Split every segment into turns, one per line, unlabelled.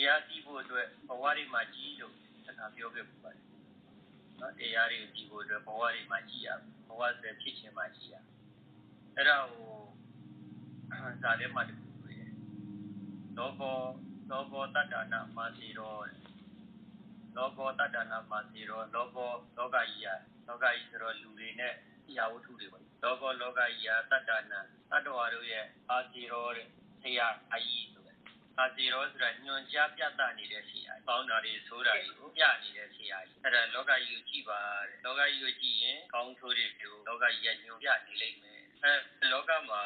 တရားသိဖို့အတွက်ဘဝတွေမှာကြည်လို့သာပြောခဲ့ပါတယ်နော်တရားတွေကြည်ဖို့အတွက်ဘဝတွေမှာကြည်ရဘဝဆိုဖြစ်ခြင်းမှာကြည်ရအဲ့ဒါကိုဇာထဲမှာတခုတွေ့တယ်လောကောလောကောတတ္တနာမာစီရောလောကောတတ္တနာမာစီရောလောကောလောကကြီးရလောကကြီးဆိုတော့လူတွေနဲ့အရာဝတ္ထုတွေပေါ့လောကောလောကကြီးရတတ္တနာတတ္တဝါတို့ရဲ့အာစီရောတဲ့ဆရာအကြီးဆိုတဲ့ အာစီရောဆိုတာညွန်ကြားပြသနေတဲ့ဆရာပေါင်းတာတွေဆိုးတာတွေကိုပြနေတဲ့ဆရာကြီးအဲ့ဒါလောကကြီးကိုကြည့်ပါတဲ့လောကကြီးကိုကြည့်ရင်ကောင်းဆိုးတွေပြောလောကကြီးကညွန်ပြနေလိမ့်မယ်အဲလောကမှာ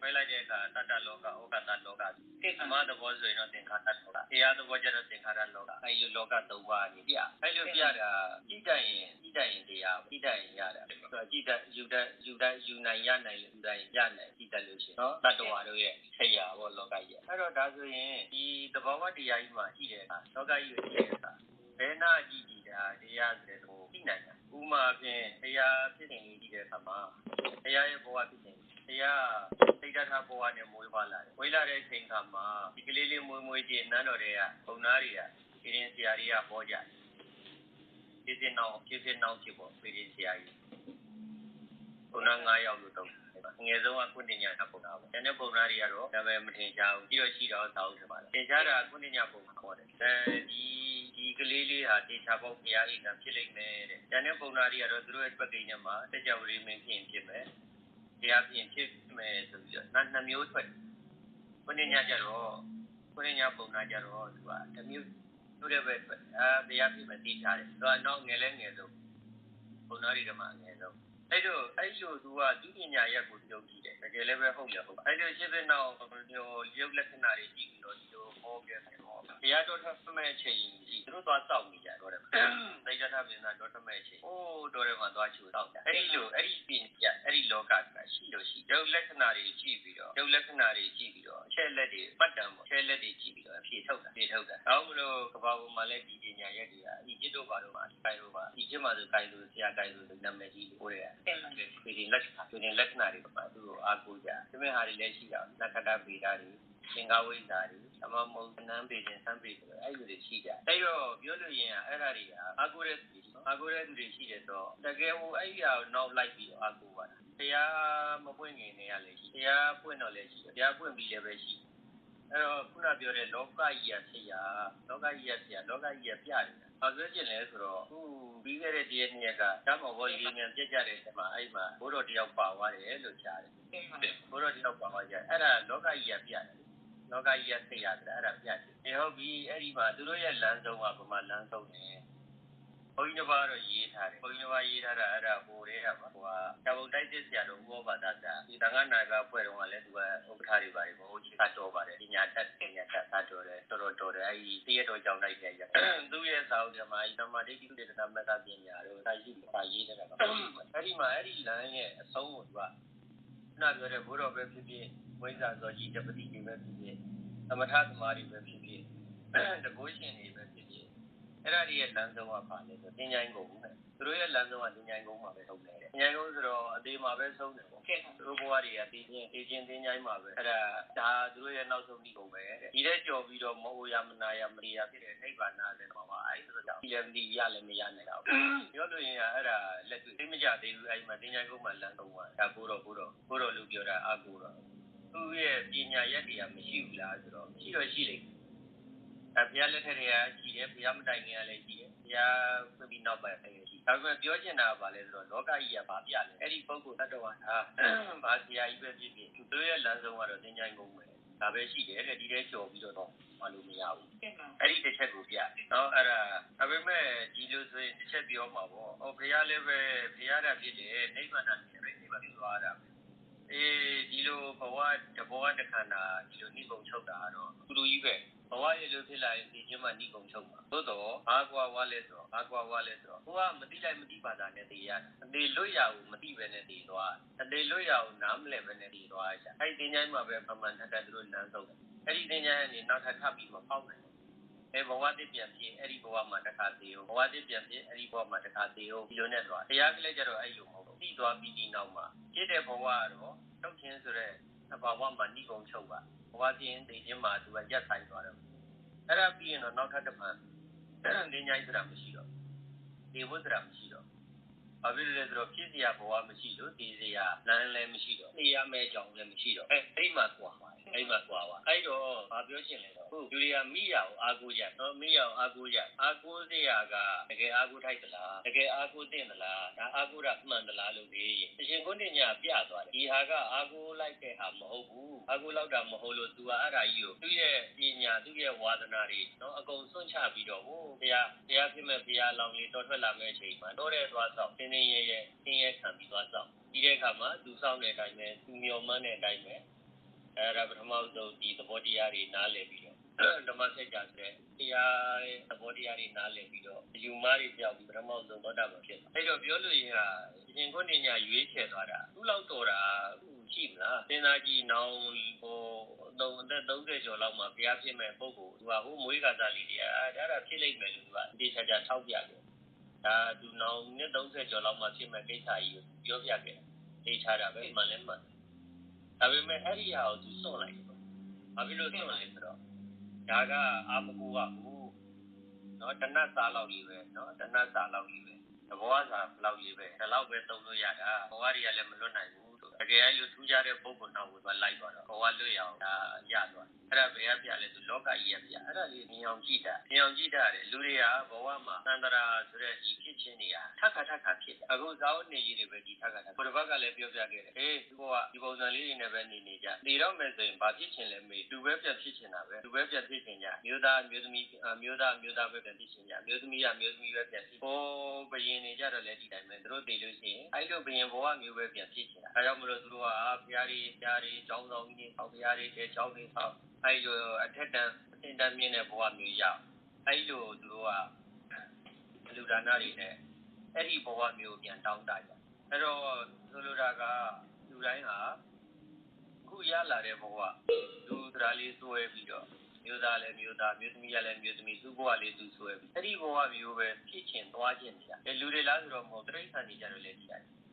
ပြလိုက်တဲ့အခါတတ္တလောကဩကတလောကတိသမသဘောဆိုရင်တော့သင်္ခါရလောက တရားသဘောကျတော့သင်္ခါရလောကအဲဒီလိုလောကသုံးပါးနေပြအဲဒီလိုပြတာကြည့်တတ်ရင်ကြည့်တတ်ရင်တရားကြည့်တတ်ရင်ရတာဆိုတော့ကြည့်တတ်ယူတတ်ယူတတ်ယူနိုင်ရနိုင်ယူတတ်ရင်ရနိုင်ကြည့်တတ်လို့ရှိရင်နော်တတ္တဝါတို့ရဲ့ဆရာဘောလောကကြီးအဲ့တော့ဒါဆိုရင်ဒီသဘောဝတရားကြီးမှာရှိတဲ့အခါလောကကြီးကိုကြည့်တဲ့အခါဘယ်နာကြည့်ကြည့်တာတရားဆိုတဲ့သဘောသိနိုင်တာဥမာဖြင့်တရားဖြစ်နေကြည့်တဲ့အခါမှာတရားရဲ့ဘဝဖြစ်နေ တရားစိတ်ဓာတ်ဘဝနဲ့မွေးဖွားလာတယ်။မွေးလာတဲ့အချိန်ခါမှာဒီကလေးလေးမွေးမွေးချင်းနန်းတော်တွေကဘုံသားတွေကပြည်ရင်ဆရာတွေကဟောကြတယ်။ပြည်စင်အောင်ပြည်စင်အောင်ဖြစ်ပေါ်ပြည်ရင်ဆရာကြီး။ဘုံသား9ယောက်လို့တော့ငယ်ဆုံးကကုဏ္ဏညာပုံသားပေါ့။ကျန်တဲ့ပုံသားတွေကတော့နာမည်မထင်ရှားဘူး။ပြီးတော့ရှိတော့သာဦးထပါလား။သင်ကြားတာကုဏ္ဏညာပုံဟောတယ်။အဲဒီဒီကလေးလေးဟာတေချာပေါက်ဘုရားအိမ်ကဖြစ်လိမ့်မယ်တဲ့။ကျန်တဲ့ပုံသားတွေကတော့သူတို့ရဲ့ပက္ကိညမှာတကြဝဠာမင်းဖြစ်ဖြစ်မယ်။ တရားပြင်ဖြစ်မယ်ဆိုပြီးတော့နှစ်နှစ်မျိုးထွက်ခုနှစ်ညကျတော့ခုနှစ်ညပုံနာကျတော့သူကတစ်မျိုးတို့တဲ့ပဲအာတရားပြင်မယ်သိချတယ်သူကတော့ငယ်လဲငယ်ဆုံးပုံနာတွေတမှာငယ်ဆုံးအဲ့တော့အဲ့လိုသူကသူပညာရက်ကိုယုံကြည်တယ်တကယ်လည်းပဲဟုတ်ရဟုတ်အဲ့လိုရှင်းတဲ့နောက်ဟိုရုပ်လက္ခဏာတွေကြည့်ပြီးတော့ဒီလိုဟောပြတယ် ဟောတရားတော်ထမဲ့အချိန်ကြီးသူတို့သွားစောင့်နေကြတော့တယ်သိကြတာပြင်သာတော်ထမဲ့အချိန်အိုးတော်တယ်မှာသွားချူစောင့်ကြအဲ့ဒီလိုအဲ့ဒီပညာအဲ့ဒီလောကကရှိလို့ရှိရုပ်လက္ခဏာတွေကြည့်ပြီးတော့ရုပ်လက္ခဏာတွေကြည့်ပြီးတော့အချက်လက်တွေပတ်တံပေါ့အချက်လက်တွေကြည့်ပြီးတော့အဖြေထုတ်တာဖြေထုတ်တာအောက်မလို့ကဘာပေါ်မှာလည်းဒီပညာရက်တွေကအီဂျစ်တို့ဘာလို့မှာကိုင်လို့ပါအီဂျစ်မှာဆိုကိုင်လို့ဆရာကိုင်လို့နာမည်ကြီးကိုရတယ်ဒီလက္ခဏာဒီလက္ခဏာတွေပါသူ့ကိုအားကိုးကြဒီမဲ့ဟာတွေလည်းရှိတာနက္ခတ္တဗေဒတွေ သင်္ကာဝိဇ္ဇာတွေအမမုံနန်းပေခြင်းစမ်းပေဆိုအဲ့လိုတွေရှိကြအဲ့တော့ပြောလို့ရင်အဲ့ဒါတွေကအကူတဲ့သူတွေအကူတဲ့သူတွေရှိတယ်ဆိုတော့တကယ်ဟိုအဲ့ဒီဟာကိုနောက်လိုက်ပြီးအကူပါတာတရားမပွင့်ခင်နေရလေရှိတရားပွင့်တော့လည်းရှိတရားပွင့်ပြီးလည်းပဲရှိအဲ့တော့ခုနပြောတဲ့လောကကြီးရဆရာလောကကြီးရဆရာလောကကြီးရပြတယ်ဘာပြောချင်လဲဆိုတော့ခုပြီးခဲ့တဲ့တရက်နှစ်ရက်ကဓမ္မဘောရေမြန်ပြက်ကြတဲ့အချိန်မှာအဲ့မှာဘိုးတော်တယောက်ပါသွားတယ်လို့ကြားတယ်ဘိုးတော်တယောက်ပါသွားကြအဲ့ဒါလောကကြီးရပြတယ် လောကကြီးရဆရာဆိုတာအဲ့ဒါပြတယ်ဒီဟုတ်ပြီအဲ့ဒီမှာသူတို့ရဲ့လမ်းဆုံးကဗမာလမ်းဆုံးတယ်ဘုန်းကြီးတစ်ပါးတော့ရေးထားတယ်ဘုန်းကြီးတစ်ပါးရေးထားတာအဲ့ဒါဟိုတဲ့ကပါဟိုကတဘုံတိုက်စစ်ဆရာတော်ဥပဘာသာဆရာဒီတန်ခါနာကအဖွဲ့တော်ကလည်းသူကဥပထာတွေပါတယ်ဘိုးကြီးကတော်ပါတယ်ပညာတတ်ပညာတတ်သာတော်တယ်တော်တော်တော်တယ်အဲ့ဒီတရတော်ကြောင့်လိုက်တယ်ရသူရဲ့စာအုပ်ထဲမှာဒီဓမ္မဒိဋ္ဌိတေသနာမတ္တပညာတို့ဒါရှိပါရေးတဲ့ကပါအဲ့ဒီမှာအဲ့ဒီလမ်းရဲ့အဆုံးကိုသူကနာပြောတဲ့ဘိုးတော်ပဲဖြစ်ဖြစ် ဝိဇ္ဇာဇောကြီးတပတိတွေပဲဖြစ်ဖြစ်သမထသမားတွေပဲဖြစ်ဖြစ်တကုရှင်တွေပဲဖြစ်ဖြစ်အဲ့ဒါတွေရဲ့လမ်းဆုံးကပါလေဆိုတင်ញိုင်းကုန်နဲ့သူတို့ရဲ့လမ်းဆုံးကတင်ញိုင်းကုန်မှာပဲဆုံးတယ်တင်ញိုင်းကုန်ဆိုတော့အသေးမှာပဲဆုံးတယ်ပေါ့သူတို့ဘဝတွေကတည်ခြင်းတည်ခြင်းတင်ញိုင်းမှာပဲအဲ့ဒါဒါသူတို့ရဲ့နောက်ဆုံးဤကုန်ပဲတဲ့ဒီတဲ့ကြော်ပြီးတော့မဟုတ်ရမနာရမရိယာဖြစ်တဲ့နိဗ္ဗာန်တဲ့မှာပါအဲ့ဒါကြောင့်ဒီလည်းမဒီရလည်းမရနိုင်တော့ဘူးပြောလို့ရင်အဲ့ဒါလက်တွေ့သိမကြသေးဘူးအဲ့ဒီမှာတင်ញိုင်းကုန်မှာလမ်းဆုံးကဒါကိုတော့ကိုတော့ကိုတော့လူပြောတာအကူတော့ သူ့ရဲ့ပညာရက်တွေကမရှိဘူးလားဆိုတော့ရှိတော့ရှိလိမ့်အဲဘုရားလက်ထက်တွေကရှိတယ်ဘုရားမတိုင်ခင်ကလည်းရှိတယ်ဘုရားပြပြီးနောက်ပိုင်းလည်းရှိဒါပေမဲ့ပြောချင်တာကဘာလဲဆိုတော့လောကကြီးကဘာပြလဲအဲ့ဒီပုဂ္ဂိုလ်တ attva ဟာဘာဆရာကြီးပဲဖြစ်ဖြစ်သူတို့ရဲ့လမ်းဆုံးကတော့သင်္ချိုင်းကုန်ပဲဒါပဲရှိတယ်တဲ့ဒီထဲကျော်ပြီးတော့မလို့မရဘူးအဲ့ဒီတစ်ချက်ကိုပြနော်အဲ့ဒါဒါပေမဲ့ဒီလိုဆိုရင်တစ်ချက်ပြောမှာပေါ့ဟောဘုရားလည်းပဲဘုရားတာဖြစ်တယ်နိဗ္ဗာန်နဲ့နိဗ္ဗာန်ကိုသွားတာ အေးဒီလိုဘဝတဘောတခန္ဓာဒီလိုနှိမ့်ပုံချုပ်တာတော့သူလူကြီးပဲဘဝရဲ့လိုဖြစ်လာရင်ဒီချင်းမှနှိမ့်ပုံချုပ်မှာသို့တော့ဘာကွာဝါလဲဆိုတော့ဘာကွာဝါလဲဆိုတော့ကိုကမတိလိုက်မတိပါတာနဲ့တည်ရတယ်အသေးလွတ်ရအောင်မတိပဲနဲ့တည်သွားအသေးလွတ်ရအောင်နားမလဲပဲနဲ့တည်သွားရအဲ့ဒီတင်ချိုင်းမှာပဲပမှန်ထက်တဲ့သူတို့လမ်းဆုံးတယ်အဲ့ဒီတင်ချိုင်းကနေနောက်ထပ်ထပ်ပြီးမပေါက်နိုင် အဲဘဝတည်ပြန်ဖြစ်အဲ့ဒီဘဝမှာတစ်ခါသေးအောင်ဘဝတည်ပြန်ဖြစ်အဲ့ဒီဘဝမှာတစ်ခါသေးအောင်ဒီလိုနဲ့သွားတရားကလေးကြတော့အဲ့လိုမဟုတ်ဘူးပြီးသွားပြီးဒီနောက်မှာဖြစ်တဲ့ဘဝကတော့ထုတ်ခြင်းဆိုတဲ့သဘာဝမှာနှိကုံချုပ်ပါဘဝချင်းသိခြင်းမှာသူကရက်ဆိုင်သွားတယ်အဲ့ဒါပြီးရင်တော့နောက်ထပ်တစ်ဖန်လင်းချိုင်းဆိုတာမရှိတော့ဒီဝိသရာမရှိတော့ဘာဖြစ်လို့လဲဆိုတော့ဖြစ်စရာဘဝမရှိလို့ဒီစရာလမ်းလည်းမရှိတော့နေရမယ့်အကြောင်းလည်းမရှိတော့အဲအဲ့မှာကွာပါတယ် အဲ့မှာကွာပါအဲ့တော့ဘာပြောချင်လဲတော့ဟုတ်လူတွေကမိရအောင်အားကိုးကြနော်မိရအောင်အားကိုးကြအားကိုးစရာကတကယ်အားကိုးထိုက်သလားတကယ်အားကိုးသင့်သလားဒါအားကိုးတာမှန်သလားလို့လေအရှင်ကုဏ္ဏညာပြသွားတယ်ဒီဟာကအားကိုးလိုက်တဲ့ဟာမဟုတ်ဘူးအားကိုးလောက်တာမဟုတ်လို့ तू ကအဲ့ဒါကြီးကိုသူ့ရဲ့ပညာသူ့ရဲ့ဝါသနာတွေနော်အကုန်ဆွန့်ချပြီးတော့ဟိုဘုရားဘုရားဖြစ်မဲ့ဘုရားလောင်လေးတော်ထွက်လာမဲ့အချိန်မှာတော့တဲ့သွားဆောင်တင်းတင်းရဲရဲဆင်းရဲခံပြီးသွားဆောင်ဒီတဲ့အခါမှာသူဆောင်တဲ့အတိုင်းပဲသူမျောမှန်းတဲ့အတိုင်းပဲ အဲ့ဒါပထမဆုံးဒီသဘောတရားတွေနားလည်ပြီးတော့ဓမ္မစကြာဆိုတဲ့တရားရဲ့သဘောတရားတွေနားလည်ပြီးတော့ယူမားတွေပြောက်ပြီးပထမဆုံးသောတာပန်ဖြစ်သွားအဲ့တော့ပြောလို့ရင်ဟာရှင်ကိုနေညာရွေးချယ်သွားတာသူ့လောက်တော်တာရှိမလားစဉ်းစားကြည့်နောင်ဟိုတော့အသက်30ကျော်လောက်မှဘုရားဖြစ်မဲ့ပုဂ္ဂိုလ်သူကဟိုမွေးကစားလေးတွေကအဲ့ဒါဖြစ်လိမ့်မယ်လို့သူကဒီချာချာထောက်ပြတယ်ဒါသူနောင်နှစ်30ကျော်လောက်မှဖြစ်မဲ့ကိစ္စကြီးကိုပြောပြခဲ့တယ်ချာတာပဲမှန်လဲမှန် ဒါပေမဲ့အဲ့ဒီဟာကိုသူစွန့်လိုက်တယ်။ဘာဖြစ်လို့စွန့်လဲဆိုတော့ဒါကအာမကူကဘူး။နော်တဏ္ဍစာလောက်ကြီးပဲနော်တဏ္ဍစာလောက်ကြီးပဲ။သဘောကစာလောက်ကြီးပဲ။ဒါလောက်ပဲသုံးလို့ရတာ။ဘဝတွေကလည်းမလွတ်နိုင်ဘူး။တကယ်အဲ့လိုထူးခြားတဲ့ပုံပုံတော့ကိုသွားလိုက်သွားတော့ဘဝလွတ်ရအောင်ဒါရသွားတယ် အဲ့ဒါဘယ်ကပြလဲဆိုလောကကြီးရပြအဲ့ဒါလေးမြင်အောင်ကြည့်တာမြင်အောင်ကြည့်တာလေလူတွေကဘဝမှာသန္တရာဆိုတဲ့ဒီဖြစ်ချင်းတွေကထပ်ခါထပ်ခါဖြစ်တယ်အခုဇာဝနေကြီးတွေပဲဒီထပ်ခါထပ်ဘုရားဘက်ကလည်းပြောပြခဲ့တယ်အေးဒီဘဝဒီပုံစံလေးတွေနဲ့ပဲနေနေကြနေတော့မယ်ဆိုရင်ဘာဖြစ်ချင်လဲမေးသူပဲပြဖြစ်ချင်တာပဲသူပဲပြဖြစ်ချင်ကြမျိုးသားမျိုးသမီးမျိုးသားမျိုးသားပဲပြန်ဖြစ်ချင်ကြမျိုးသမီးကမျိုးသမီးပဲပြန်ဖြစ်ဟိုဘယင်နေကြတော့လေဒီတိုင်းပဲသူတို့တည်လို့ရှိရင်အဲ့လိုဘယင်ဘဝမျိုးပဲပြန်ဖြစ်ချင်တာအဲကြောင့်မလို့သူတို့ကဘုရားကြီးဘုရားကြီးကျောင်းဆောင်ကြီးဟောဘုရားကြီးတဲကျောင်းလေးဟောအဲ့လိုအထက်တန်းအထက်တန်းမြင့်တဲ့ဘဝမျိုးရအဲ့လိုသူတို့ကလူဒါနတွေနဲ့အဲ့ဒီဘဝမျိုးပြန်တောင်းတကြအဲ့တော့ဆိုလိုတာကလူတိုင်းဟာခုရလာတဲ့ဘဝလူသရာလေးစွဲပြီးတော့မျိုးသားလည်းမျိုးသားမျိုးသမီးလည်းမျိုးသမီးသူ့ဘဝလေးသူဆွဲပြီးအဲ့ဒီဘဝမျိုးပဲဖြစ်ချင်သွားခြင်းတရားအဲလူတွေလားဆိုတော့မဟုတ်တိရစ္ဆာန်တွေကြတော့လည်းဒီတိုင်းတိရ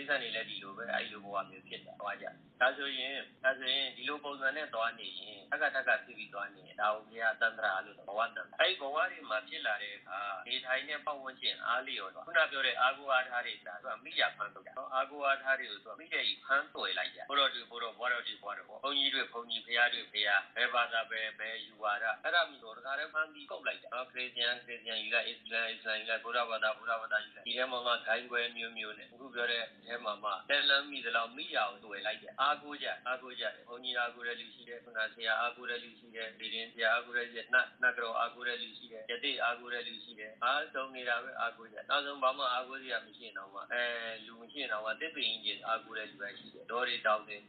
စ္ဆာန်တွေလည်းဒီလိုပဲအဲ့လိုဘဝမျိုးဖြစ်တာသွားကြဒါဆိုရင်ဒါဆိုရင်ဒီလိုပုံစံနဲ့သွားနေရင်အကတက်ကဖြစ်ပြီးသွားနေရင်ဒါကိုဘုရားတန္တရာလို့ဘဝတန္တရာအဲ့ဒီဘဝတွေမှာဖြစ်လာတဲ့အခါနေထိုင်တဲ့ပတ်ဝန်းကျင်အားလျော်တော့ခုနပြောတဲ့အာဂုအားထားတွေဒါကမိရဖမ်းတော့နော်အာဂုအားထားတွေကိုသူကမိတဲ့ကြီးဖမ်းသွယ်လိုက်ကြဘုရောတူဘုရောဘွားတော်တူဘွားတော်ဘုန်းကြီးတွေဘုန်းကြီးဖရာတွေဖရာဘယ်ဘာသာပဲဘယ်ယူဝါဒအဲ့ဒါမျိုးတော့ဒါလည်းဖမ်းပြီးကုတ်လိုက်ကြနော်ခရစ်ယာန်ခရစ်ယာန်ယူလိုက်အစ္စလာမ်အစ္စလာမ်ယူလိုက်ဘုရားဘာသာဘုရားဘာသာယူလိုက်ဒီထဲမှာမှဂိုင်းခွဲမျိုးမျိုးနဲ့အခုပြောတဲ့အဲမှာမှတယ်လမ်းမိသလောက်မိရအောင်သွယ်လိုက်ကြအာဂုကြအာဂုကြတယ်ဘုန်းကြီးအာဂုတဲ့လူရှိတယ်ခုနဆရာအာဂုတဲ့လူရှိတယ်ဒီရင်ဆရာအာဂုတဲ့နတ်နတ်ကြောအာဂုတဲ့လူရှိတယ်ယတိအာဂုတဲ့လူရှိတယ်အားဆုံးနေတာပဲအာဂုကြနောက်ဆုံးဘာမှအာဂုစရာမရှိတော့မှအဲလူမရှိတော့မှတစ်ပင်ကြီးအာဂုတဲ့လူပဲရှိတယ်ဒေါ်ရီတောင်းတယ်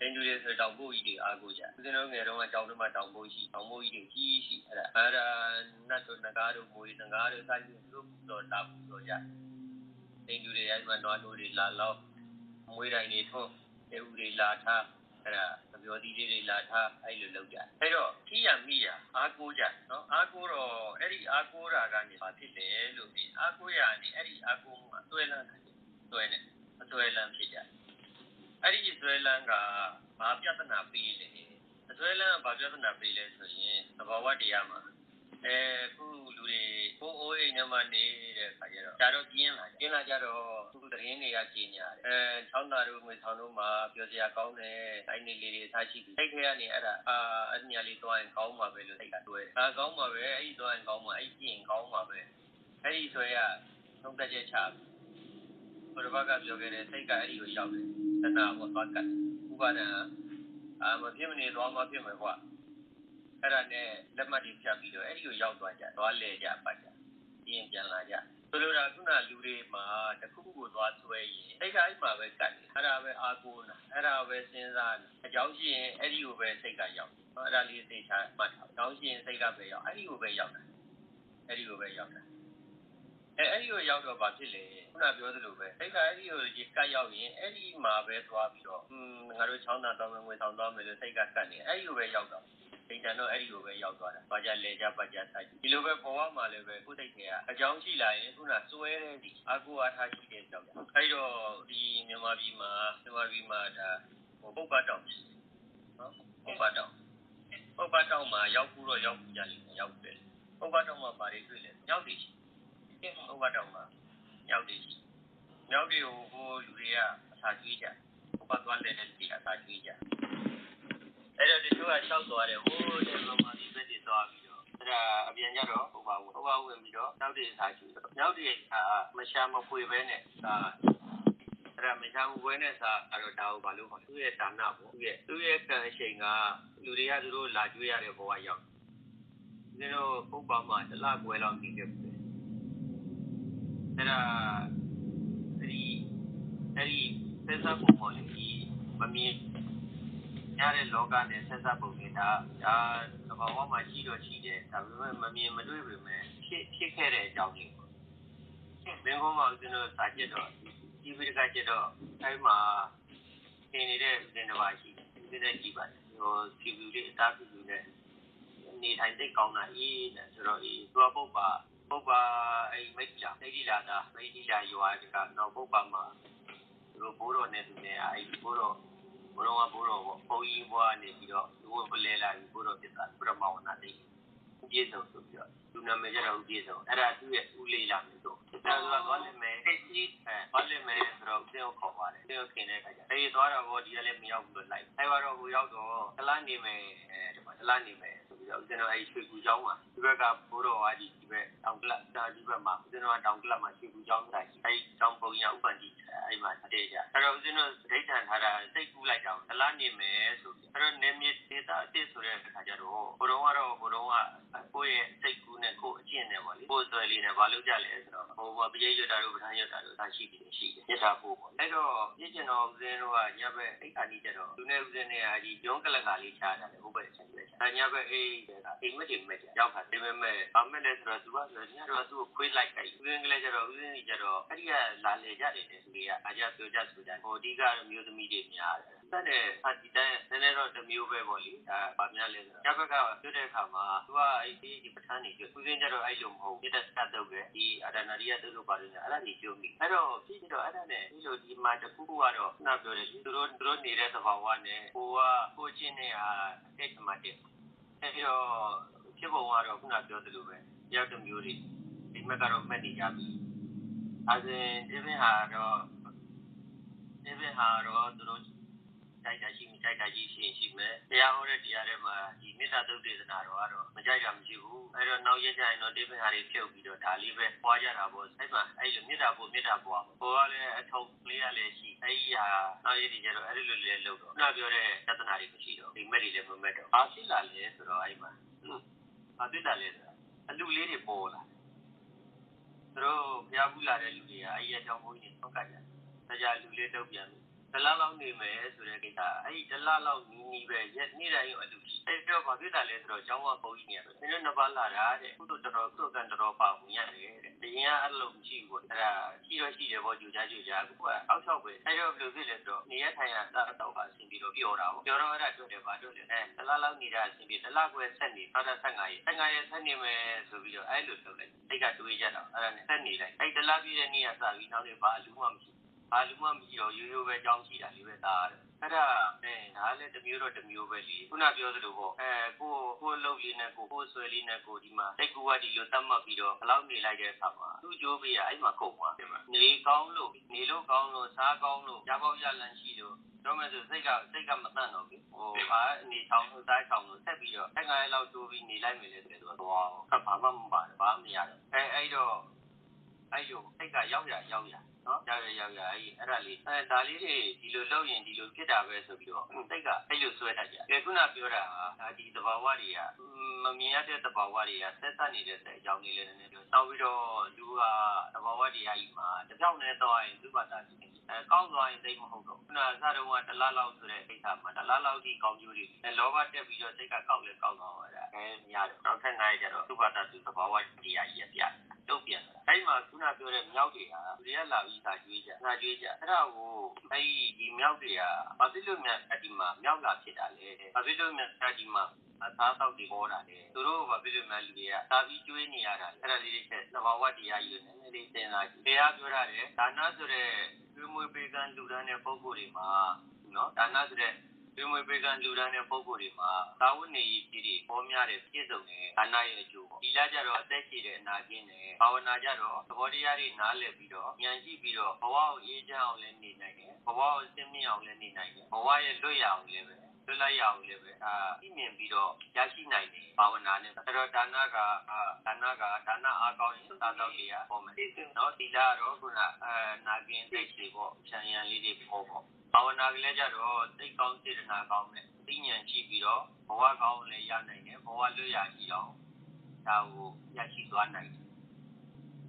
အင်ဒူရီဆိုတောင်ပို့ကြီးတွေအားကိုကြဦးဇင်းတို့ငယ်တော့ကတောင်တို့မှတောင်ပို့ရှိတောင်ပို့ကြီးတွေကြီးရှိအဲ့ဒါအဲ့ဒါနတ်တို့ငကားတို့မွေငကားတို့စိုက်ပြီးတို့တော့တာဘူးတော့ကြ အင်ဒူရီအဲ့မှာနွားတို့တွေလာလောက်မွေတိုင်းတွေထုံးအဲဦးတွေလာထားအဲ့ဒါသပြောသီးလေးတွေလာထားအဲ့လိုလုပ်ကြအဲ့တော့ခိယမိယာအားကိုကြနော်အားကိုတော့အဲ့ဒီအားကိုတာကနေဘာဖြစ်လဲလို့ဒီအားကိုရနေအဲ့ဒီအားကိုမှာတွဲလန်းတယ်တွဲနေအတွဲလန်းဖြစ်ကြအဲ့ဒီအစွဲလန်းကဘာပြဿနာပေးလဲအစွဲလန်းကဘာပြဿနာပေးလဲဆိုရင်သဘာဝတရားမှာအဲခုလူတွေ ကိုအိုးအိမ်ထဲမှာနေတဲ့ခါကျတော့ဒါတော့ပြင်းလာပြင်းလာကြတော့သူသတင်းတွေကကြီးညာတယ်အဲချောင်းသားတို့ငွေဆောင်တို့မှာပြောစရာကောင်းတယ်တိုင်းနေလေးတွေအထားရှိတယ်စိတ်ထဲကနေအဲ့ဒါအာအညာလေးသွားရင်ကောင်းမှာပဲလို့စိတ်ကတွဲအာကောင်းမှာပဲအဲ့ဒီသွားရင်ကောင်းမှာအဲ့ဒီကြည့်ရင်ကောင်းမှာပဲအဲ့ဒီဆိုရသုံးသက်ချက်ချဘုရားဘကပြောခဲ့တဲ့စိတ်ကအဲ့ဒီကိုရောက်တယ်တဏှာကိုသွားကတ်ဥပါဒံအာမဖြစ်မနေသွားမှဖြစ်မယ်ကွာ အဲ့ဒါနဲ့လက်မှတ်တွေဖြတ်ပြီးတော့အဲ့ဒီကိုရောက်သွားကြသွားလဲကြပတ်ကြပြင်းပြန်လာကြဆိုလိုတာခုနလူတွေမှာတခုခုကိုသွားဆွဲရင်စိတ်ကအဲ့မှာပဲကတ်တယ်အဲ့ဒါပဲအာကိုနာအဲ့ဒါပဲစဉ်းစားအကြောင်းရှိရင်အဲ့ဒီကိုပဲစိတ်ကရောက်အဲ့ဒါလေးသိချာမှတ်ထားအကြောင်းရှိရင်စိတ်ကပဲရောက်အဲ့ဒီကိုပဲရောက်တာအဲ့ဒီကိုပဲရောက်တာအဲအဲ့ဒီကိုရောက်တော့ဘာဖြစ်လဲခုနပြောသလိုပဲစိတ်ကအဲ့ဒီကိုကတ်ရောက်ရင်အဲ့ဒီမှာပဲသွားပြီးတော့อืมငါတို့ချောင်းသာတောင်းငွေဆောင်သွားမယ်လို့စိတ်ကကတ်နေအဲ့ဒီကိုပဲရောက်တော့ ဒိဋ္ဌံတော့အဲ့ဒီကိုပဲရောက်သွားတာ။ဘာကြလဲကြပတ်ကြဆိုင်ဒီလိုပဲဘဝမှာလည်းပဲကိုယ်တိတ်တွေကအကြောင်းရှိလာရင်ခုနစွဲတဲ့ဒီအကူအားထားရှိတဲ့ကြောင့်အဲ့တော့ဒီမြန်မာပြည်မှာမြန်မာပြည်မှာဒါဟိုပုပ္ပတောင်ရှိနော်ပုပ္ပတောင်ပုပ္ပတောက်မှာရောက်ဘူးတော့ရောက်ဘူးကြလိမ့်မယ်ရောက်တယ်ပုပ္ပတောက်မှာဘာတွေတွေ့လဲရောက်တယ်ရှိတယ်ပုပ္ပတောက်မှာရောက်တယ်ရှိရောက်တယ်ဟိုလူတွေကအစာကျွေးကြပုပ္ပသွားတဲ့လူတွေကအစာကျွေးကြ အဲ့တော့တချို့ကလျှောက်သွားတယ်ဟိုးတဲ့မှာဒီဘက်တွေသွားပြီးတော့အဲ့ဒါအပြန်ကြတော့ဟိုပါဝင်ဟိုပါဝင်ပြီးတော့နောက်တွေစာကျွေးတော့နောက်တွေကမရှာမဖွေပဲနဲ့ဒါအဲ့ဒါမချမ်းဝဲနဲ့စာအဲ့တော့ဒါကိုဘာလို့ခေါ်သူ့ရဲ့ဒါနပေါ့သူ့ရဲ့သူ့ရဲ့ကံအချိန်ကလူတွေကသူတို့လာကြွေးရတဲ့ဘဝရောက်ဒီလိုပုပ္ပမှာတလကွယ်လောက်နေခဲ့ပြီအဲ့ဒါအဲ့ဒီအဲ့ဒီသက်သာပုံပေါ်လေဒီမမြင် ရတဲ့လောကနဲ့ဆက်စပ်ပုံနေတာဒါသဘာဝမှာရှိတော့ရှိတယ်ဒါပေမဲ့မမြင်မတွေ့ပေမဲ့ဖြစ်ဖြစ်ခဲ့တဲ့အကြောင်းတွေပေါ့မင်းကမှဦးဇင်းတို့စာကြည့်တော့ဒီဝိဒကကြည့်တော့အဲ့မှာသင်နေတဲ့ဦးဇင်းတစ်ပါးရှိတယ်ဦးဇင်းနဲ့ကြည့်ပါတယ်ဟိုဖြူဖြူလေးအသားဖြူဖြူနဲ့နေထိုင်သိကောင်းတာအေးတဲ့ဆိုတော့အေးသူကပုပ္ပါပုပ္ပါအဲ့မိတ်ချာမိတ်လာတာမိတ်ချာရွာကတော့ပုပ္ပါမှာသူတို့ဘိုးတော်နဲ့သူနဲ့အဲ့ဘိုးတော် ဘုရောကဘိုးတော်ပေါ့ဘုန်းကြီးဘွားနေပြီးတော့သူ့ကိုလဲလာပြီးဘိုးတော်ပြစ်တာဘုရမောင်နာတိပြည့်စုံဆိုပြီးတော့ သူနာမည်ကြတော့ပြည့်စုံအဲ့ဒါသူ့ရဲ့ဦးလေးလာမျိုးတော့ဒါဆိုတော့ဘာလဲမဲအဲ့ဒီအဲဘာလဲမဲဆိုတော့သင်ကိုခေါ်ပါတယ်သင်ကိုခင်တဲ့ခါကျအေးသွားတော့ဘောဒီကလည်းမရောက်ဘူးလို့လိုက်အဲတော့ဟိုရောက်တော့တလားနေမယ်အဲဒီမှာတလားနေမယ်ဆိုပြီးတော့ဦးဇင်းတော်အဲဒီရွှေကူကျောင်းမှာဒီဘက်ကဘိုးတော်ကဒီဒီဘက်တောင်ကလပ်ဒါဒီဘက်မှာဦးဇင်းတော်ကတောင်ကလပ်မှာရွှေကူကျောင်းတိုင်းအဲဒီကျောင်းပုံရဥပ္ပန္တိအဲဒီမှာတည့်ကြအဲ့တော့ဦးဇင်းတော်ဒိဋ္ဌံထားတာစိတ်ကူးလိုက်တော့တလားနေမယ်ဆိုပြီးအဲ့တော့နေမြေဒေတာအစ်စ်ဆိုတဲ့အခါကျတော့ဘိုးတော်ကတော့ဘိုးတော်ကကိုယ့်ရဲ့စိတ်ကူးနဲ့ကိုယ့်အကျင့်နဲ့ပေါ့လေကိုယ်ဆွဲလေးနဲ့ဘာလုပ်ကြလဲဆိုတော့ဟိုမှာပရိယရွတ်တာတို့ပဋ္ဌာန်းရွတ်တာတို့သာရှိတယ်ရှိတယ်မြတ်တာဖို့ပေါ့အဲ့တော့ပြည့်ကျင်တော်ဦးဇင်းတို့ကညဘက်အိတ်ခါနီးကြတော့သူနဲ့ဦးဇင်းနဲ့အဒီဂျုံးကလကလေးချားတာလေဘုဘယ်ချင်းပြချာညဘက်အေးတဲ့ကအိမ်မက်တွေမက်ကြရောက်ခါဒီမဲ့မဲ့ဘာမဲ့လဲဆိုတော့သူကဆိုညတော့သူ့ကိုခွေးလိုက်ကြိုက်ဦးဇင်းကလေးကျတော့ဦးဇင်းကြီးကျတော့အဲ့ဒီကလာလေကြတယ်တဲ့သူတွေကအားကြပြောကြဆိုကြဟိုအဓိကတော့မျိုးသမီးတွေများတယ် တက်တဲ့ဟာဒီတန်းနည်းနည်းတော့တစ်မျိုးပဲပေါ့လေဒါဗာများလဲဆိုတော့ညဘက်ကပြောတဲ့အခါမှာသူကအဲ့ဒီဒီပဋ္ဌာန်းနေကျွဦးဇင်းကျတော့အဲ့လိုမဟုတ်ပြတဲ့စတုပ်ပဲဒီအဒနာရိယတုပ်လို့ပါတယ်အဲ့ဒါကြီးကျုံပြီအဲ့တော့ဖြစ်တော့အဲ့ဒါနဲ့ဒီလိုဒီမှာတခုခုကတော့ခုနပြောတယ်သူတို့သူတို့နေတဲ့သဘာဝနဲ့ကိုကကိုချင်းနဲ့ဟာအဲ့ဒီမှာတည်းအဲ့တော့ဖြစ်ပုံကတော့ခုနပြောသလိုပဲရောက်တဲ့မျိုးတွေဒီမဲ့ကတော့မှတ်နေကြပြီအဲဒါဒီမဲ့ဟာတော့ဒီမဲ့ဟာတော့သူတို့ ကြိုက်တာရှိမကြိုက်တာကြီးရှိရင်ရှိမယ်တရားဟောတဲ့တရားထဲမှာဒီမေတ္တာသုတ်ဒေသနာတော်ကတော့မကြိုက်တာမရှိဘူးအဲ့တော့နောက်ရက်ကျရင်တော့ဒီပင်ဟာတွေဖြုတ်ပြီးတော့ဒါလေးပဲပွားကြတာပေါ့အဲ့မှာအဲ့လိုမေတ္တာပို့မေတ္တာပွားပေါ့ကလည်းအထုပ်လေးရလည်းရှိအဲ့ဒီဟာနောက်ရက်ဒီကျတော့အဲ့လိုလေးလုပ်တော့နောက်ပြောတဲ့သဒ္ဒနာတွေမရှိတော့ဒီမဲ့တွေလည်းမမဲ့တော့ဘာဖြစ်လာလဲဆိုတော့အဲ့မှာဘာဖြစ်လာလဲဆိုတော့အလူလေးတွေပေါ်လာသူတို့ဘုရားဘူးလာတဲ့လူတွေကအဲ့ဒီအကြောင်းဘုန်းကြီးတွေထောက်ကကြတယ်။ဒါကြလူလေးတုတ်ပြန်ပြီ ဒလလောက်နေမယ်ဆိုတဲ့ကိစ္စအဲ့ဒီဒလလောက်နီးနီးပဲရက်နေ့တိုင်းအလူရှိအဲ့တော့ဘာဖြစ်တာလဲဆိုတော့ကျောင်းကပုံကြီးနေတယ်နည်းနည်းနှစ်ပါးလာတာတဲ့ကုသိုလ်တော်ကုသိုလ်ကံတော်ပါဝင်ရတယ်တဲ့တရင်ကအဲ့လိုမရှိဘူးပေါ့အဲ့ဒါရှိတော့ရှိတယ်ပေါ့ကြူကြကြူကြအခုကအောက်ချောက်ပဲအဲ့တော့ဘယ်လိုဖြစ်လဲဆိုတော့နေရထိုင်ရတာတော့ပါအဆင်ပြေတော့ပြောတာပေါ့ပြောတော့အဲ့ဒါတွေ့တယ်ပါတွေ့တယ်အဲဒလလောက်နေတာအဆင်ပြေဒလကွယ်ဆက်နေတော့15ရက်15ရက်ဆက်နေမယ်ဆိုပြီးတော့အဲ့လိုလုပ်လိုက်စိတ်ကတွေးကြတော့အဲ့ဒါနဲ့ဆက်နေလိုက်အဲ့ဒလပြည့်တဲ့နေ့ကစပြီးနောက်နေ့ဘာအလူမှမရှိဘာ လူမှမရှိတော့ရိုးရိုးပဲကြောင်းရှိတာလေးပဲသားတယ်အဲ့ဒါအဲဒါလည်းတစ်မျိုးတော့တစ်မျိုးပဲလीခုနပြောသလိုပေါ့အဲကိုကိုလှုပ်လေးနဲ့ကိုကိုဆွဲလေးနဲ့ကိုဒီမှာစိတ်ကူကဒီလိုသတ်မှတ်ပြီးတော့ဘလောက်နေလိုက်တဲ့အခါမှာသူ့ကြိုးပေးရအဲ့မှာကုန်သွားတယ်မှာနေကောင်းလို့နေလို့ကောင်းလို့စားကောင်းလို့ရပေါက်ရလန်ရှိလို့တော့မဲ့ဆိုစိတ်ကစိတ်ကမတန့်တော့ဘူးဟိုဘာအနေချောင်းလို့စားချောင်းလို့ဆက်ပြီးတော့အဲ့ငါးရက်လောက်တိုးပြီးနေလိုက်မယ်လေဆိုတော့တော့ဘာမှမပါတယ်ဘာမှမရတော့အဲအဲ့တော့အဲ့လိုစိတ်ကရောက်ရရောက်ရ နော်ရောက်ရရောက်ရအဲ့အဲ့ဒါလေးအဲဒါလေးတွေဒီလိုလုပ်ရင်ဒီလိုဖြစ်တာပဲဆိုပြီးတော့စိတ်ကအဲ့လိုဆွဲတတ်ကြတယ်ခုနပြောတာဟာဒီသဘာဝတွေကမမြင်ရတဲ့သဘာဝတွေကဆက်ဆက်နေတဲ့တဲ့အကြောင်းလေးလည်းနည်းနည်းပြောနောက်ပြီးတော့သူကသဘာဝတရားကြီးမှာတစ်ပြောင်းနဲ့တော့ရင်သူ့ဘာသာရှိတယ်အဲကောင်းသွားရင်သိမဟုတ်တော့ခုနစတော့ကတလားလောက်ဆိုတဲ့ကိစ္စမှာတလားလောက်ဒီကောင်းကျိုးတွေအဲလောဘတက်ပြီးတော့စိတ်ကကောက်လဲကောက်သွားတာအဲများတယ်တော့ထက်ငါးရကြတော့သူ့ဘာသာသူသဘာဝတရားကြီးပြ တုတ်ပြန်အဲ့မှာခုနပြောတဲ့မြောက်တွေဟာသူတွေကလာပြီးစာကျွေးကြငါကျွေးကြအဲ့ဒါကိုအဲ့ဒီဒီမြောက်တွေကဘာဖြစ်လို့များအဒီမှာမြောက်လာဖြစ်တာလဲဘာဖြစ်လို့များအဒီမှာအသားတောက်တွေပေါ်တာလေသူတို့ဘာဖြစ်လို့များလူတွေကသာပြီးကျွေးနေရတာအဲ့ဒါလေးတွေချက်သဘာဝတရားကြီးနဲ့နည်းနည်းလေးသင်လာကြည့်တရားပြောရတယ်ဒါနဆိုတဲ့ကျွေးမွေးပေးကမ်းလူတန်းတဲ့ပုံကိုယ်တွေမှာနော်ဒါနဆိုတဲ့ ဒီမွေပေကံလူဒန်းတဲ့ပုံကိုယ်တွေမှာသာဝနေရေးပြည်တွေပေါ်များတဲ့ပြည့်စုံတဲ့ဒါနရဲ့အကျိုးပေါ့ဒီလားကြတော့အသက်ရှိတဲ့အနာကျင်းတယ်ဘာဝနာကြတော့သဘောတရားတွေနားလည်ပြီးတော့ဉာဏ်ရှိပြီးတော့ဘဝကိုအေးချမ်းအောင်လည်းနေနိုင်တယ်ဘဝကိုစင်မြင့်အောင်လည်းနေနိုင်တယ်ဘဝရဲ့လွတ်ရအောင်လည်းပဲ လွတ်လိုက်ရအောင်လည်းပဲအာသိမြင်ပြီးတော့ရရှိနိုင်တယ်ဘာဝနာနဲ့အဲ့တော့ဒါနကဒါနကဒါနအားကောင်းရင်သာတော့ကြီးရပေါ်မယ်နော်ဒီလားတော့ခုနအဲနာကျင်သိရှိပေါ့ခြံရံလေးတွေပေါ်ပေါ့ဘာဝနာကလေးကြတော့သိကောင်းစေတနာကောင်းတဲ့သိဉာဏ်ရှိပြီးတော့ဘဝကောင်းလည်းရနိုင်တယ်ဘဝလွတ်ရရှိအောင်ဒါကိုရရှိသွားနိုင်တယ်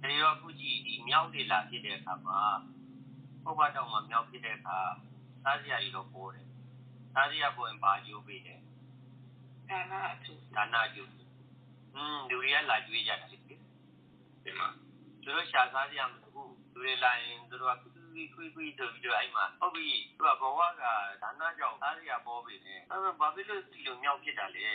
အဲဒီတော့အခုကြည့်ဒီမြောက်တွေလာဖြစ်တဲ့အခါမှာပုဗ္ဗတောင်မှာမြောက်ဖြစ်တဲ့အခါသားစရာကြီးတော့ပေါ်တယ် သားစရာပေါ်ရင်ဘာကျိုးပေးတယ်
ဒါနအထူး
ဒါနကျိုးอืมလူတွေကလာကြွေးကြတယ်ဒီမှာသူတို့ရှာစားစရာမလိုဘူးလူတွေလာရင်သူတို့ကခွီးခွီးခွီးဆိုပြီးတော့အဲ့မှာဟုတ်ပြီသူကဘဝကဒါနကြောင့်သားစရာပေါ်ပြီနဲ့အဲ့ဒါဘာဖြစ်လို့ဒီလိုမြောက်ဖြစ်တာလဲ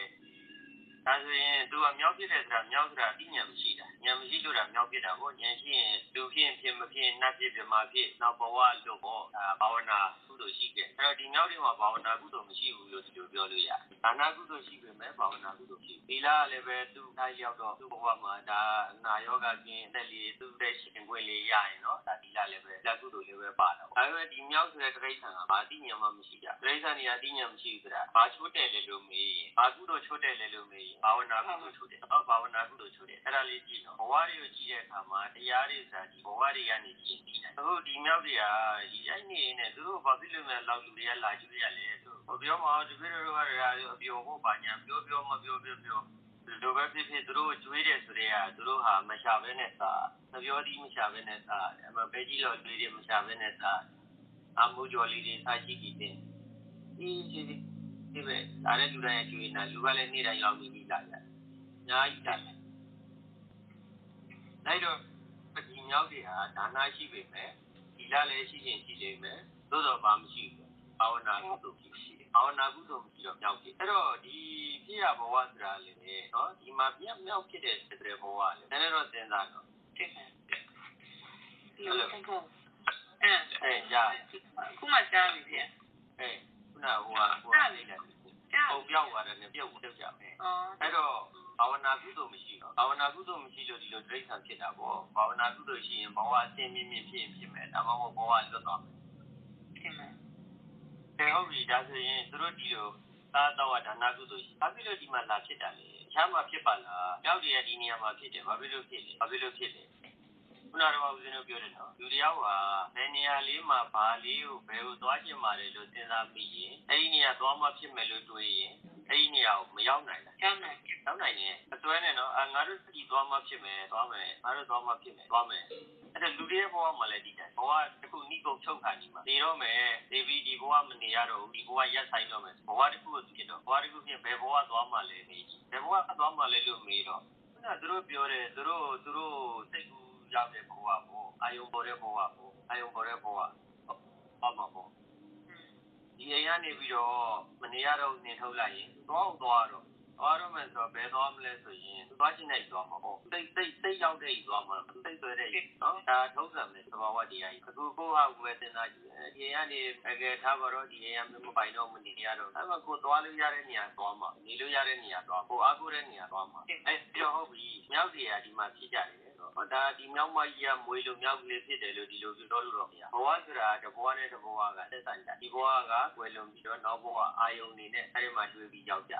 ဒါဆိုရင်သူကမြောက်ဖြစ်တယ်ဆိုတာမြောက်ဆိုတာအသိဉာဏ်မရှိတာဉာဏ်မရှိလို့တာမြောက်ဖြစ်တာပေါ့ဉာဏ်ရှိရင်လူဖြစ်ရင်ဖြစ်မဖြစ်နတ်ဖြစ်ပြမဖြစ်နောက်ဘဝလို့ပေါ့ဒါဘာဝနာကုသိုလ်ရှိတယ်အဲ့တော့ဒီမြောက်တွေမှာဘာဝနာကုသိုလ်မရှိဘူးလို့ဒီလိုပြောလို့ရတယ်ဒါနကုသိုလ်ရှိပေမဲ့ဘာဝနာကုသိုလ်ရှိသီလကလည်းပဲသူ့ထားရောက်တော့သူ့ဘဝမှာဒါနာယောဂကင်းအသက်လေးသူ့တဲ့ရှင်ခွင့်လေးရရင်တော့ဒါသီလလည်းပဲလက်ကုသိုလ်လေးပဲပါတော့ဒါပေမဲ့ဒီမြောက်ဆိုတဲ့တိရစ္ဆာန်ကဘာသိဉာဏ်မှမရှိကြတိရစ္ဆာန်တွေကသိဉာဏ်မရှိဘူးဆိုတာဘာချိုးတယ်လဲလို့မေးရင်ဘာကုသိုလ်ချိုးတယ်လဲလို့မေးရင်ဘာဝနာကုသိုလ်ချိုးတယ်ဟောဘာဝနာကုသိုလ်ချိုးတယ်အဲ့ဒါလေးကြည့်တော့ဘဝတွေကိုကြည့်တဲ့အခါမှာတရားတွေဆိုတာဒီဘဝတွေကနေကြည့်ပြီးတယ်အခုဒီမြောက်တွေကဒီအဲ့နေနဲ့သူတို့ဘာဖြစ်လို့လဲလောက်လူတွေကလာကြည့်ရလဲသူဟောပြောမှာတပည့်တော်တို့ကအပြောဟောပါညာပြောပြောမပြောပြောပြောဒီလိုပဲဖြစ်ဖြစ်သူတို့ကျွေးတယ်ဆိုတဲ့ကသူတို့ဟာမရှာဘဲနဲ့သာမပြောသည်မရှာဘဲနဲ့သာအမပဲကြီးတော့ကျွေးတယ်မရှာဘဲနဲ့သာအမှုကျော်လေးတွေစားရှိပြီးတဲ့ဒီဒီ ဒီပဲဒါလည်းလူတိုင်းရဲ့ကျွေးနေတာလူကလည်းနေ့တိုင်းရောက်ပြီးပြီးလာကြတယ်အများကြီးတာတယ်လိုက်တော့ဒီမြောက်တွေဟာဒါနာရှိပေမဲ့ဒီလလည်းရှိရင်ရှိနေမယ်သို့တော့ဘာမရှိဘူးဘာဝနာကုသိုလ်ရှိတယ်ဘာဝနာကုသိုလ်မရှိတော့မြောက်ဖြစ်အဲ့တော့ဒီဖြစ်ရဘဝဆိုတာလေနော်ဒီမှာပြမြောက်ဖြစ်တဲ့စတဲ့ဘဝလေနည်းနည်းတော့စဉ်းစားတော့
တင်တယ်ဒီလိုပုံပုံအဲ
အဲကြား
ခုမှကြားပြီဗျ
အဲ ခုနဟိုဟာဟိုဟာလေးတယ်
ကြား
ပုံပြောက်သွားတယ်နဲ့ပြုတ်ပြုတ်ကြမယ်
အော်
အဲ့တော့ဘာဝနာကုသိုလ်မရှိတော့ဘာဝနာကုသိုလ်မရှိလို့ဒီလိုဒိဋ္ဌာန်ဖြစ်တာပေါ့ဘာဝနာကုသိုလ်ရှိရင်ဘဝအစင်းမြင့်မြင့်ဖြစ်ရင်ဖြစ်မယ်ဒါမှမဟုတ်ဘဝလွတ်သွားမယ်
တင်တယ်
တယ်ဟုတ်ပြီဒါဆိုရင်သူတို့ဒီလိုသာတော့ဒါနာကုသိုလ်ရှိဘာဖြစ်လို့ဒီမှာလာဖြစ်တာလဲချမ်းမှာဖြစ်ပါလားရောက်ရတဲ့ဒီနေရာမှာဖြစ်တယ်ဘာဖြစ်လို့ဖြစ်လဲဘာဖြစ်လို့ဖြစ်လဲ ခုနကတော့ဦးဇင်းတို့ပြောတယ်နော်လူတယောက်ဟာဘယ်နေရာလေးမှာဘာလေးကိုဘယ်ကိုသွားကျင်ပါလဲလို့စဉ်းစားပြီးရင်အဲ့ဒီနေရာသွားမှဖြစ်မယ်လို့တွေးရင်အဲ့ဒီနေရာကိုမရောက်နိုင်လား
ကျောင်းနိုင်
နောက်နိုင်ရင်အစွဲနဲ့နော်အာငါတို့စီသွားမှဖြစ်မယ်သွားမယ်ငါတို့သွားမှဖြစ်မယ်သွားမယ်အဲ့ဒါလူတွေရဲ့ဘဝမှာလည်းဒီတိုင်းဘဝတစ်ခုနိကုန်ချုပ်ခါနေမှာနေတော့မယ်ဒေဗီဒီဘဝမနေရတော့ဘူးဒီဘဝရက်ဆိုင်တော့မယ်ဘဝတစ်ခုကိုဖြစ်တော့ဘဝတစ်ခုဖြစ်ဘယ်ဘဝသွားမှလဲနေဘယ်ဘဝသွားမှလဲလို့မေးတော့ခုနသူတို့ပြောတယ်သူတို့သူတို့စိတ်ကူ ရောက်တဲ့ဘဝကိုအာယုံပေါ်တဲ့ဘဝကိုအာယုံပေါ်တဲ့ဘဝဟောမှာပေါ့ဒီအိမ်ကနေပြီးတော့မနေရတော့နေထုတ်လိုက်ရင်သွားအောင်သွားတော့ သွားတော့မယ်ဆိုတော့ဘယ်သွားမလဲဆိုရင်သွားချင်တဲ့ကြီးသွားမှာပေါ့စိတ်စိတ်စိတ်ရောက်တဲ့ကြီးသွားမှာစိတ်ဆွဲတဲ့ကြီးနော်ဒါထုံးစံပဲသဘာဝတရားကြီးအခုကိုဟာကိုယ်စဉ်းစားကြည့်ဒီကနေအကယ်ထားပါတော့ဒီအိမ်ကမပိုင်တော့မနေရတော့အဲ့မှာကိုသွားလို့ရတဲ့နေရာသွားမှာနေလို့ရတဲ့နေရာသွားကိုအားကိုးတဲ့နေရာသွားမှာအဲ့ပြောဟုတ်ပြီမြောက်စီရာဒီမှာဖြစ်ကြတယ်ဟောဒါဒီမြောက်မကြီးကမွေလို့မြောက်ကလေးဖြစ်တယ်လို့ဒီလိုပြောလို့တော့မရဘဝဆိုတာတဘဝနဲ့တဘဝကသက်ဆိုင်တာဒီဘဝကကွယ်လွန်ပြီးတော့နောက်ဘဝအာယုန်နေနဲ့အဲ့ဒီမှာတွေ့ပြီးရောက်ကြ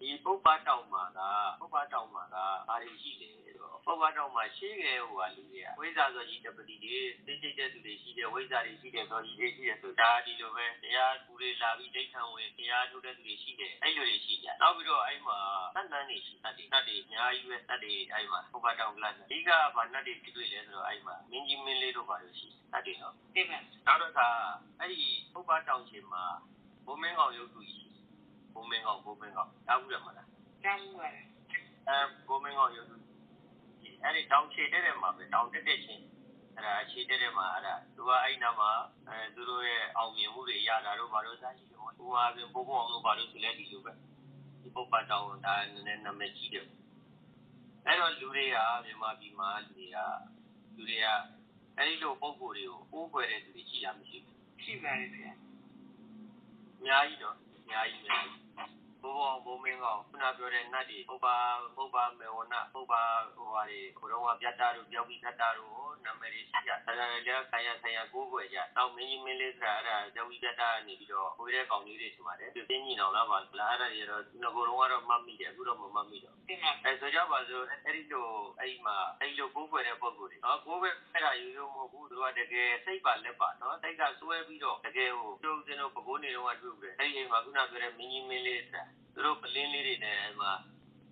ဒီပုပ္ပတောင်မှာကပုပ္ပတောင်မှာကဘာတွေရှိတယ်ဆိုတော့ပုပ္ပတောင်မှာရှိခဲ့ဟိုကလူတွေကဝိဇ္ဇာဆိုကြီးတပတိတွေသိစိတ်တဲ့သူတွေရှိတယ်ဝိဇ္ဇာတွေရှိတယ်ဆိုကြီးတွေရှိတယ်ဆိုဒါဒီလိုပဲတရားသူတွေလာပြီးဒိဋ္ဌံဝင်တရားထုတ်တဲ့သူတွေရှိတယ်အဲ့လိုတွေရှိကြနောက်ပြီးတော့အဲ့မှာသတ်တန်းတွေရှိတတ်တယ်တတ်တယ်အများကြီးပဲတတ်တယ်အဲ့မှာပုပ္ပတောင်ကလတ်အဓိကဘာနဲ့တွေတွေ့လဲဆိုတော့အဲ့မှာမင်းကြီးမင်းလေးတို့ဘာလို့ရှိတတ်တယ်နော်
တင်တယ်
နောက်တော့ကအဲ့ဒီပုပ္ပတောင်ရှင်မှာဘုံမင်းကောင်ရုပ်သူရှိ ဘုံမင်းကောင်ဘုံမင်းကောင်တားဘူးတယ်မလား
ကျောင်းရတယ်
အဲဘုံမင်းကောင်ရုပ်သူအဲ့ဒီတောင်ခြေတဲ့တဲ့မှာပဲတောင်တက်တဲ့ချင်းအဲ့ဒါခြေတဲ့တဲ့မှာအဲ့ဒါသူကအဲ့နာမှာအဲသူတို့ရဲ့အောင်မြင်မှုတွေရတာတို့ဘာလို့စားရှိတယ်ဟိုကပြင်ပို့ဖို့အောင်လို့ဘာလို့ဆိုလဲဒီလိုပဲဒီပုပ္ပတောင်ဒါနည်းနည်းနာမည်ကြီးတယ်အဲ့တော့လူတွေကမြန်မာပြည်မှာလူတွေကလူတွေကအဲ့ဒီလိုပုံကိုယ်တွေကိုအိုးခွဲတဲ့သူတွေရှိလားမရှိဘူး
ရှိပါတယ်ဗျ
အများကြီးတော့
အ
များကြီးများကြီးဘိုးဘောင်ဘိုးမင်း ကောင်ခုနပြောတဲ့နတ်တွေဥပါဥပါမေဝနဥပါဟိုဟာတွေဘုရောပြတ်တာတို့ပြောက်ပြီးထတ်တာတို့နာမည်တွေရှိကြဒါကြလည်းဆံရဆံရကိုးကွယ်ကြနောက်မင်းကြီးမင်းလေးဆိုတာအဲ့ဒါပြောက်ပြီးထတ်တာနေပြီးတော့ကိုယ်တဲ့ကောင်လေးတွေဆိုပါတယ်ပြင်းညီအောင်လားပါလားအဲ့ဒါတွေတော့ငကိုယ်တော့ကတော့မှတ်မိတယ်အခုတော့မမှတ်မိတော့
တင်ပါ
အဲဆိုကြပါစို့အဲ့ဒီလိုအဲ့ဒီမှာအဲ့ဒီလိုကိုးကွယ်တဲ့ပုံကိုယ်တွေနော်ကိုးကွယ်အဲ့ဒါရိုးရိုးမဟုတ်ဘူးသူကတကယ်စိတ်ပါလက်ပါနော်စိတ်ကစွဲပြီးတော့တကယ်ဟိုကျုပ်တင်တို့ပကိုးနေတော့တွေ့ပြီအဲ့ဒီအိမ်မှာခုနပြောတဲ့မင်းကြီးမင်းလေးဆိုတာ သူတို့ပလင်းလေးတွေနဲ့အဲ့မှာ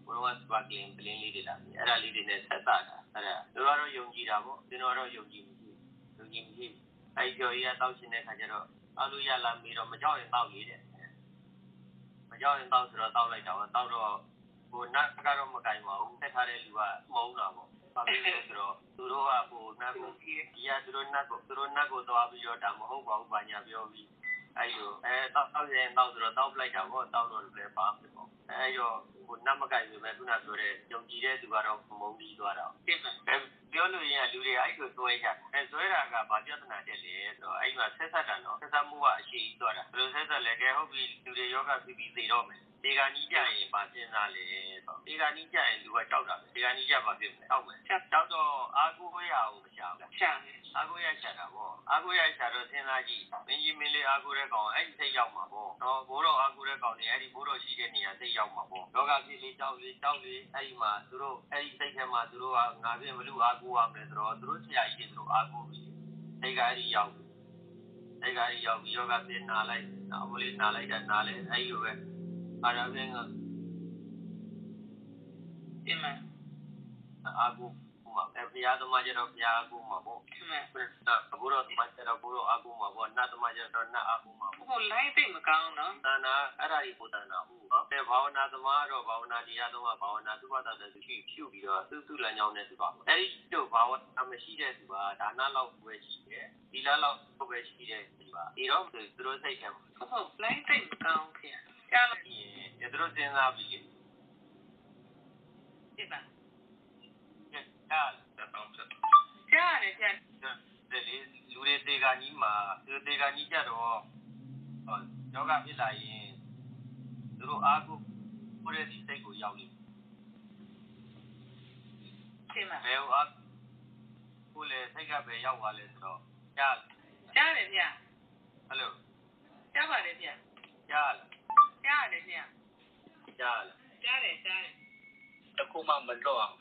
ဘုရားစပါကလင်ပလင်းလေးတွေလာပြီအဲ့ဒါလေးတွေနဲ့ဆက်တာအဲ့ဒါသူကတော့ယုံကြည်တာပေါ့ကျွန်တော်ကတော့ယုံကြည်မရှိယုံကြည်မရှိအဲ့ဒီကျော်ကြီးကတောက်ရှင်တဲ့ခါကျတော့အောက်လို့ရလာပြီးတော့မကြောက်ရင်တောက်ရည်တဲ့မကြောက်ရင်တောက်ဆိုတော့တောက်လိုက်တာပေါ့တောက်တော့ဟိုနတ်ကတော့မကင်ပါဘူးတက်ထားတဲ့လူကမုန်းတာပေါ့။ဘာဖြစ်လဲဆိုတော့သူတို့ကဟိုနတ်ကိုဒီကသူတို့နတ်ကိုသူတို့နတ်ကိုသွားပြီးတော့ဒါမဟုတ်ပါဘူးဘာညာပြောပြီး အဲ့လိုအဲတောက်တောက်ရင်တောက်ဆိုတော့တောက်ပလိုက်တာပေါ့တောက်တော့လည်းပါဖြစ်ပေါ့။အဲရောဟိုနတ်မကင်ပြီမဲ့ခုနပြောတဲ့ယုံကြည်တဲ့သူကတော့မုန်းပြီးသွားတာ။
တင်ပါ
အဲ ပြောလို့ရင်လူတွေအဲ့လိုသွဲကြတယ်အဲသွဲတာကဘာပြဿနာတက်လဲဆိုတော့အဲ့မှာဆက်ဆက်တာနော်ဆက်ဆက်မှုကအရှိကြီးသွားတာဘယ်လိုဆက်ဆက်လဲကဲဟုတ်ပြီလူတွေယောဂပြီးပြီးသိတော့မယ်ဒီကနီးကြရင်ဘာစဉ်းစားလဲဆိုဒီကနီးကြရင်လူကကြောက်တာပဲဒီကနီးကြဘာဖြစ်လဲကြောက်မယ်ကြောက်တော့အာကိုရအောင်မရှာဘူး
ရှာ
အာကိုရရှာတာပေါ့အာကိုရရှာတော့စဉ်းစားကြည့်မင်းကြီးမင်းလေးအာကိုတဲ့ကောင်အဲ့ဒီစိတ်ရောက်မှာပေါ့နော်ဘိုးတော်အာကိုတဲ့ကောင်နေအဲ့ဒီဘိုးတော်ရှိတဲ့နေရာစိတ်ရောက်မှာပေါ့ယောဂဖြစ်လေးကြောက်လေးကြောက်လေးအဲ့ဒီမှာသူတို့အဲ့ဒီစိတ်ထဲမှာသူတို့ကငါပြင်ဘလူအာကိုရမယ်ဆိုတော့သူတို့ဆရာကြီးတွေသူတို့အာကိုပြီးစိတ်ကအဲ့ဒီရောက်စိတ်ကအဲ့ဒီရောက်ပြီးယောဂဖြစ်နာလိုက်အမလေးနာလိုက်တာနာလဲအဲ့ဒီလိုပဲအာရမင်းက
တင်ပါ
အာကိုမှာအဲ ဘုရားသမားကျတော့ဘုရားအာကိုမှာပေါ့
တင်ပါ
ဘုရားသမားကျတော့ဘုရားအာကိုမှာပေါ့နတ်သမားကျတော့နတ်အာကိုမှာပေါ့
ဟိုလိုင်းသိမကောင်းနော်
သာနာအဲ့ဒါကြီးပို့တန်တာဟုတ်နော်အဲဘာဝနာသမားတော့ဘာဝနာတရားတော့ဘာဝနာသူ့ဘာသာတဲ့သူရှိဖြူပြီးတော့သူ့သူ့လမ်းကြောင်းနဲ့သူပါအဲ့ဒီတို့ဘာဝနာမရှိတဲ့သူကဒါနလောက်ပဲရှိတယ်ဒီလားလောက်ပဲရှိတဲ့သူပါဒီတော့သူတို့စိတ်ထဲမှာ
ဟုတ်ဟုတ်လိုင်းသိမကောင်းခင်ကြားလို့
ဒီရသူတို့စဉ်းစားပြီး
တင်ပါ
ကြားတယ်တောင်းချက်
ကြားရတယ်ကြား
ဒီလေလူတွေတေကကြီးမှာသူတေကကြီးကြတော့ဟောယောဂဖြစ်လာရင်သူတို့အားကိုကိုယ့်ရဲ့ဒီစိတ်ကိုရောက်နေ
တင်ပါ
ဘယ်ဟိုအားကိုလေစိတ်ကပဲရောက်သွားလဲဆိုတော့ကြား
ကြားတယ်ဗျ
ဟယ်လို
ကြားပါတယ်ဗျ
ကြား
ကြားရတယ်ဗျ
ကြား
ကြားတယ်ကြားတယ်
တခုမှမလွတ်အောင်